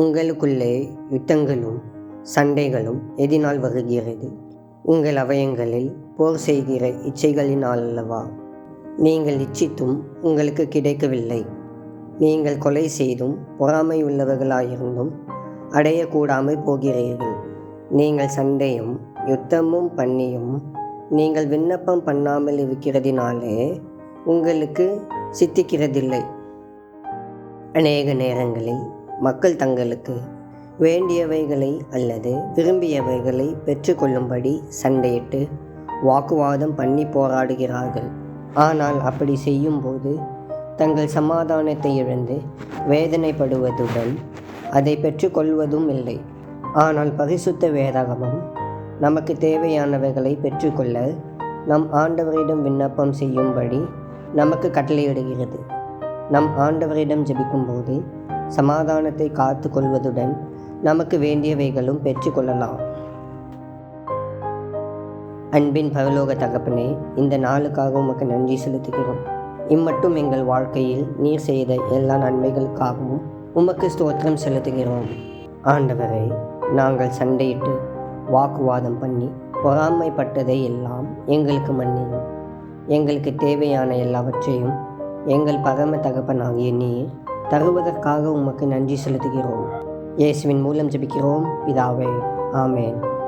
உங்களுக்குள்ளே யுத்தங்களும் சண்டைகளும் எதினால் வருகிறது உங்கள் அவயங்களில் போர் செய்கிற இச்சைகளினால் அல்லவா? நீங்கள் இச்சித்தும் உங்களுக்கு கிடைக்கவில்லை. நீங்கள் கொலை செய்தும் பொறாமை உள்ளவர்களாயிருந்தும் அடையக்கூடாமல் போகிறீர்கள். நீங்கள் சண்டையும் யுத்தமும் பண்ணியும் நீங்கள் விண்ணப்பம் பண்ணாமல் இருக்கிறதினாலே உங்களுக்கு சித்திக்கிறதில்லை. அநேக நேரங்களில் மக்கள் தங்களுக்கு வேண்டியவைகளை அல்லது விரும்பியவைகளை பெற்றுக்கொள்ளும்படி சண்டையிட்டு வாக்குவாதம் பண்ணி போராடுகிறார்கள். ஆனால் அப்படி செய்யும்போது தங்கள் சமாதானத்தை இழந்து வேதனைப்படுவதுடன் அதை பெற்றுக்கொள்வதும் இல்லை. ஆனால் பரிசுத்த வேதாகமம் நமக்கு தேவையானவைகளை பெற்றுக்கொள்ள நம் ஆண்டவரிடம் விண்ணப்பம் செய்யும்படி நமக்கு கட்டளையிடுகிறது. நம் ஆண்டவரிடம் ஜெபிக்கும்போது சமாதானத்தை காத்து கொள்வதுடன் நமக்கு வேண்டியவைகளும் பெற்றுக்கொள்ளலாம். அன்பின் பரலோக தகப்பனே இந்த நாளுக்காக உமக்கு நன்றி செலுத்துகிறோம். இம்மட்டும் எங்கள் வாழ்க்கையில் நீர் செய்த எல்லா நன்மைகளுக்காகவும் உமக்கு ஸ்தோத்திரம் செலுத்துகிறோம். ஆண்டவரை நாங்கள் சண்டையிட்டு வாக்குவாதம் பண்ணி பொறாமைப்பட்டதை எல்லாம் எங்களுக்கு மன்னியும். எங்களுக்கு தேவையான எல்லாவற்றையும் எங்கள் பரம தகப்பனாகிய நீர் தருவதற்காக உமக்கு நன்றி செலுத்துகிறோம். இயேசுவின் மூலம் ஜபிக்கிறோம். பிதாவே ஆமேன்.